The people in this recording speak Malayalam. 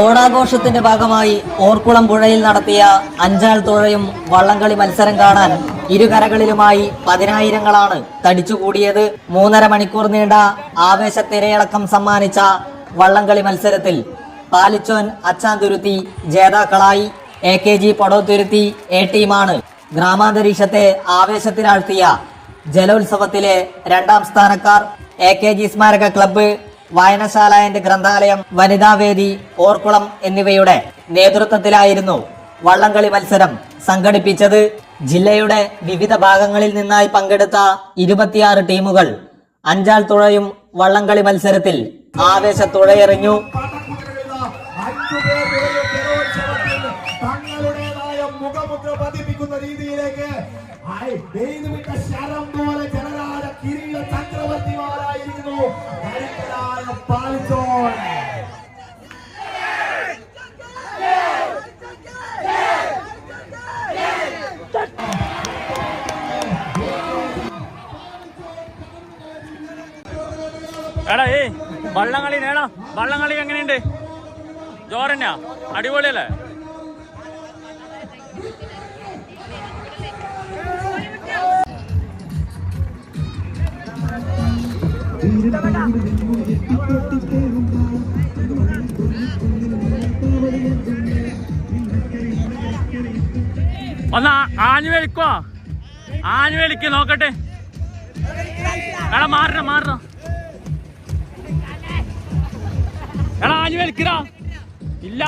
ഓണാഘോഷത്തിന്റെ ഭാഗമായി ഓർക്കുളം പുഴയിൽ നടത്തിയ അഞ്ചാൾ തുഴയും വള്ളംകളി മത്സരം കാണാൻ ഇരുകരകളിലുമായി പതിനായിരങ്ങളാണ് തടിച്ചുകൂടിയത്. മൂന്നര മണിക്കൂർ നീണ്ട ആവേശ തിരയിളക്കം സമ്മാനിച്ച വള്ളംകളി മത്സരത്തിൽ പാലിച്ചോൻ അച്ചാന്തുരുത്തി ജേതാക്കളായി. A K G Padothuruthi A ടീമാണ് ഗ്രാമാന്തരീക്ഷത്തെ ആവേശത്തിലാഴ്ത്തിയ ജലോത്സവത്തിലെ രണ്ടാം സ്ഥാനക്കാർ. എ കെ ജി സ്മാരക ക്ലബ്ബ് വായനശാല ആൻഡ് ഗ്രന്ഥാലയം വനിതാവേദി ഓർക്കുളം എന്നിവയുടെ നേതൃത്വത്തിലായിരുന്നു വള്ളംകളി മത്സരം സംഘടിപ്പിച്ചത്. ജില്ലയുടെ വിവിധ ഭാഗങ്ങളിൽ നിന്നായി പങ്കെടുത്ത ഇരുപത്തിയാറ് ടീമുകൾ അഞ്ചാൾ തുഴയും വള്ളംകളി മത്സരത്തിൽ ആവേശ തുഴയെറിഞ്ഞു പാട്ടക്കുതിരകളുള്ള അഞ്ചുപേർ തുഴയും ജലോത്സവത്തിൽ തങ്ങളുടേതായ മുഖമുദ്ര പതിപ്പിക്കുന്ന രീതിയിലേക്ക്. ശരം എടാ ഏ വള്ളംകളി നേടാ. വള്ളംകളി എങ്ങനെയുണ്ട്? ജോറന്നാ അടിപൊളിയല്ലേ? ഒന്ന് ആഞ്ഞു വലിക്കോ ആഞ്ഞു വലിക്ക് നോക്കട്ടെ. എടാ മാറണം മാറണ. എടാ ആഞ്ഞു ഇല്ല.